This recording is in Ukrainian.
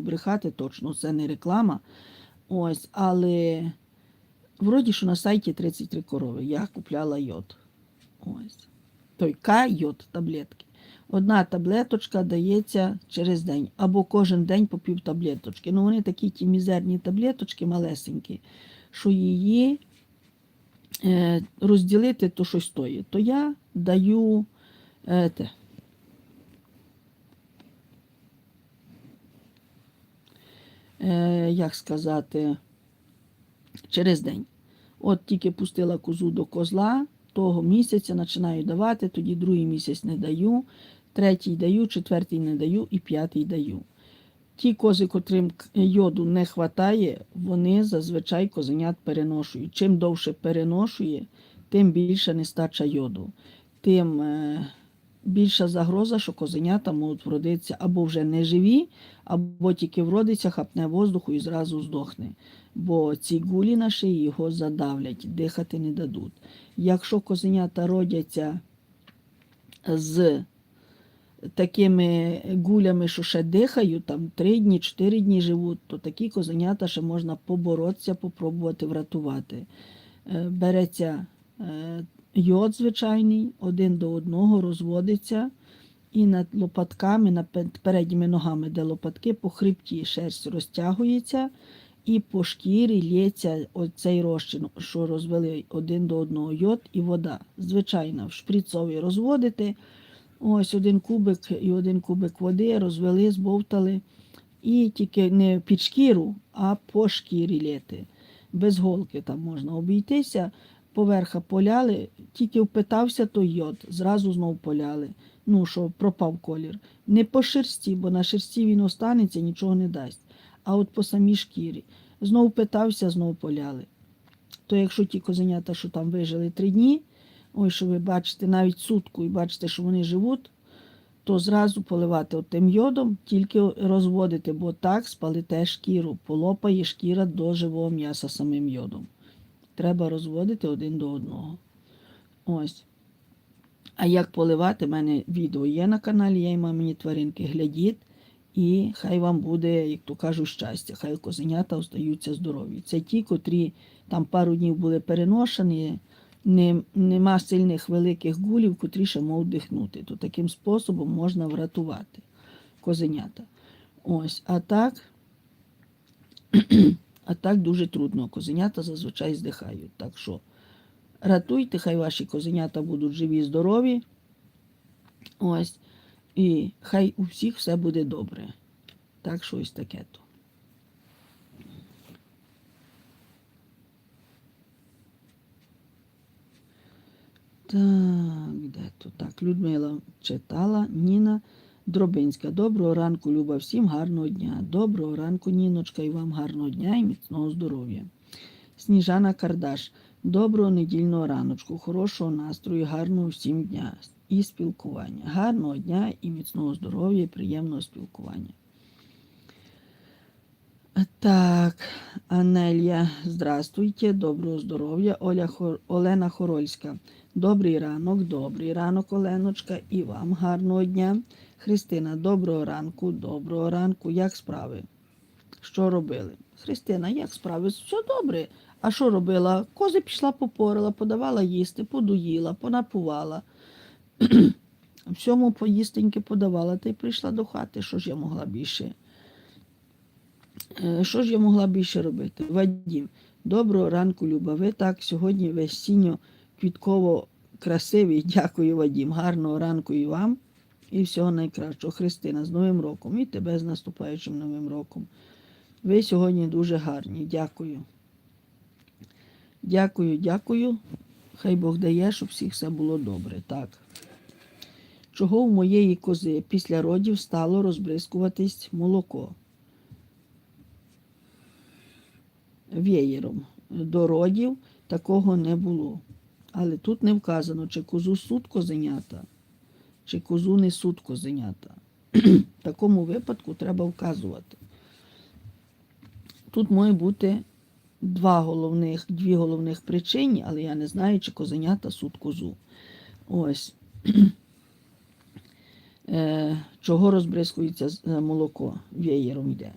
брехати точно, це не реклама. Ось, але вроді, що на сайті 33 корови. Я купляла йод. Ось. Той К-йод таблетки. Одна таблеточка дається через день, або кожен день по пів таблеточки. Ну, вони такі ті мізерні таблеточки малесенькі, що її е, розділити то щось стоїть. То я даю е, те. Як сказати, через день. От тільки пустила козу до козла, того місяця починаю давати, тоді другий місяць не даю, третій даю, четвертий не даю і п'ятий даю. Ті кози, котрим йоду не вистачає, вони зазвичай козенят переношують. Чим довше переношує, тим більша нестача йоду, тим е, більша загроза, що козенята можуть вродитися або вже не живі, або тільки вродиться, хапне воздуху і зразу здохне. Бо ці гулі на шиї його задавлять, дихати не дадуть. Якщо козенята родяться з такими гулями, що ще дихають, там 3 дні, 4 дні живуть, то такі козенята ще можна поборотися, попробувати врятувати. Е, Береться е, йод звичайний, один до одного розводиться, і над лопатками, над передніми ногами, де лопатки, по хребті шерсть розтягується, і по шкірі лється оцей розчин, що розвели один до одного йод і вода. Звичайно, в шприцові розводити. Ось один кубик і один кубик води розвели, збовтали. І тільки не під шкіру, а по шкірі лєти. Без голки там можна обійтися. Поверха поляли, тільки впитався той йод, зразу знов поляли. Ну, що пропав колір. Не по шерсті, бо на шерсті він останеться, нічого не дасть. А от по самій шкірі. Знов питався, знов поляли. То якщо ті козенята, що там вижили три дні, ось що ви бачите навіть сутку і бачите, що вони живуть, то зразу поливати тим йодом, тільки розводити, бо так спалите шкіру, полопає шкіра до живого м'яса самим йодом. Треба розводити один до одного. Ось. А як поливати, в мене відео є на каналі, я і мамині тваринки. Глядіть, і хай вам буде, як то кажуть, щастя, хай козенята остаються здорові. Це ті, котрі там пару днів були переношені, не, нема сильних великих гулів, котрі ще можуть дихнути. То таким способом можна врятувати козенята. Ось, а так, а так дуже трудно. Козенята зазвичай здихають. Так що ратуйте, хай ваші козенята будуть живі, здорові. Ось. І хай у всіх все буде добре. Так що ось таке то. Так, де то так? Людмила читала, Ніна Дробинська. Доброго ранку, Люба, всім гарного дня. Доброго ранку, Ніночка, і вам гарного дня і міцного здоров'я. Сніжана Кардаш. Доброго недільного раночку, хорошого настрою, гарного всім дня і спілкування. Гарного дня і міцного здоров'я, і приємного спілкування. Так, Анелія, здравствуйте, доброго здоров'я. Оля Хор... Олена Хорольська. Добрий ранок, добрий ранок, Оленочка, і вам гарного дня. Христина, доброго ранку, доброго ранку. Як справи? Що робили? Христина, як справи? Все добре. А що робила? Кози пішла попорила, подавала їсти, подоїла, понапувала. Всьому поїстеньки подавала, та й прийшла до хати. Що ж я могла більше? Е, Що ж я могла більше робити? Вадім, доброго ранку, Люба. Ви так сьогодні весінньо квітково красивий. Дякую, Вадім. Гарного ранку і вам. І всього найкращого. Христина, з Новим роком і тебе з наступаючим Новим роком. Ви сьогодні дуже гарні. Дякую. Дякую, дякую. Хай Бог дає, щоб всіх все було добре. Так. Чого у моєї кози після родів стало розбризкуватись молоко? Веєром. До родів такого не було. Але тут не вказано, чи козу суд козенята, чи козу не суд козенята. В такому випадку треба вказувати. Тут має бути два головних, дві головних причини, але я не знаю, чи козенята суд козу. Ось. е, чого розбризкується е, молоко, веєром йде.